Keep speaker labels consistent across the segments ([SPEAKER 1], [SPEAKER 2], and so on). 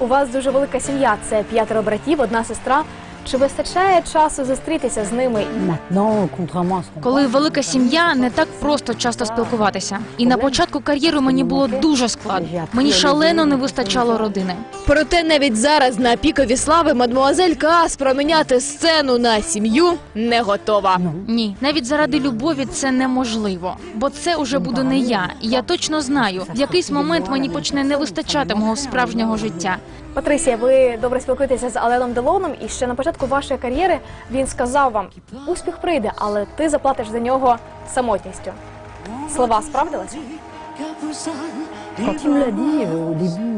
[SPEAKER 1] У вас дуже велика сім'я. Це п'ятеро братів, одна сестра. Чи вистачає часу зустрітися з ними?
[SPEAKER 2] Коли велика сім'я, не так просто часто спілкуватися. І на початку кар'єри мені було дуже складно. Мені шалено не вистачало родини.
[SPEAKER 1] Проте навіть зараз на пікові слави мадмуазель Каас проміняти сцену на сім'ю не готова.
[SPEAKER 2] Ні, навіть заради любові це неможливо, бо це уже буду не я. І я точно знаю, в якийсь момент мені почне не вистачати мого справжнього життя.
[SPEAKER 1] Патрисія, ви добре спілкуєтеся з Аленом Делоном, і ще на початку вашої кар'єри він сказав вам: успіх прийде, але ти заплатиш за нього самотністю. Слова справдилися?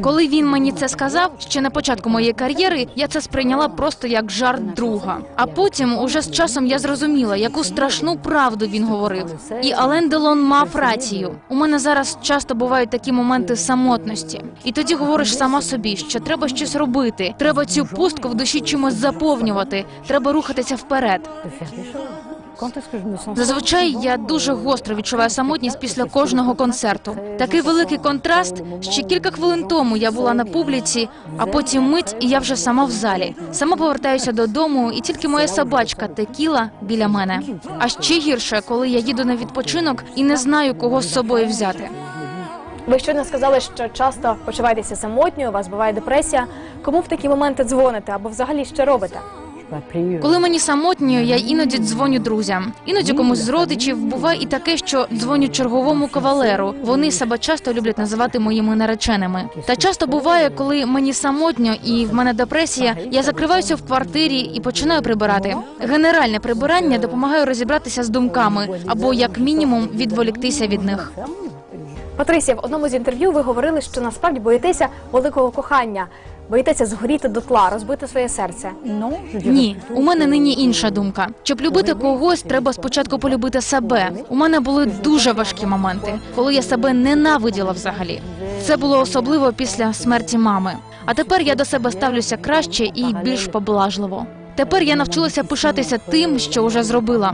[SPEAKER 2] Коли він мені це сказав, ще на початку моєї кар'єри, я це сприйняла просто як жарт друга. А потім, уже з часом, я зрозуміла, яку страшну правду він говорив. І Ален Делон мав рацію. У мене зараз часто бувають такі моменти самотності, і тоді говориш сама собі, що треба щось робити. Треба цю пустку в душі чимось заповнювати. Треба рухатися вперед. Зазвичай я дуже гостро відчуваю самотність після кожного концерту. Такий великий контраст. Ще кілька хвилин тому я була на публіці, а потім мить, і я вже сама в залі. Сама повертаюся додому, і тільки моя собачка текіла біля мене. А ще гірше, коли я їду на відпочинок і не знаю, кого з собою взяти.
[SPEAKER 1] Ви щойно сказали, що часто почуваєтеся самотньою, у вас буває депресія. Кому в такі моменти дзвоните або взагалі що робите?
[SPEAKER 2] Коли мені самотньо, я іноді дзвоню друзям. Іноді комусь з родичів буває і таке, що дзвоню черговому кавалеру. Вони себе часто люблять називати моїми нареченими. Та часто буває, коли мені самотньо і в мене депресія, я закриваюся в квартирі і починаю прибирати. Генеральне прибирання допомагає розібратися з думками або як мінімум відволіктися від них.
[SPEAKER 1] Патрисія, в одному з інтерв'ю ви говорили, що насправді боїтеся великого кохання, боїтеся згоріти дотла, розбити своє серце.
[SPEAKER 3] Dirais
[SPEAKER 2] Ні, у мене нині інша думка. Щоб любити когось, треба спочатку полюбити себе. У мене були дуже важкі моменти, коли я себе ненавиділа взагалі. Це було особливо після смерті мами. А тепер я до себе ставлюся краще і більш поблажливо. Тепер я навчилася пишатися тим, що вже зробила.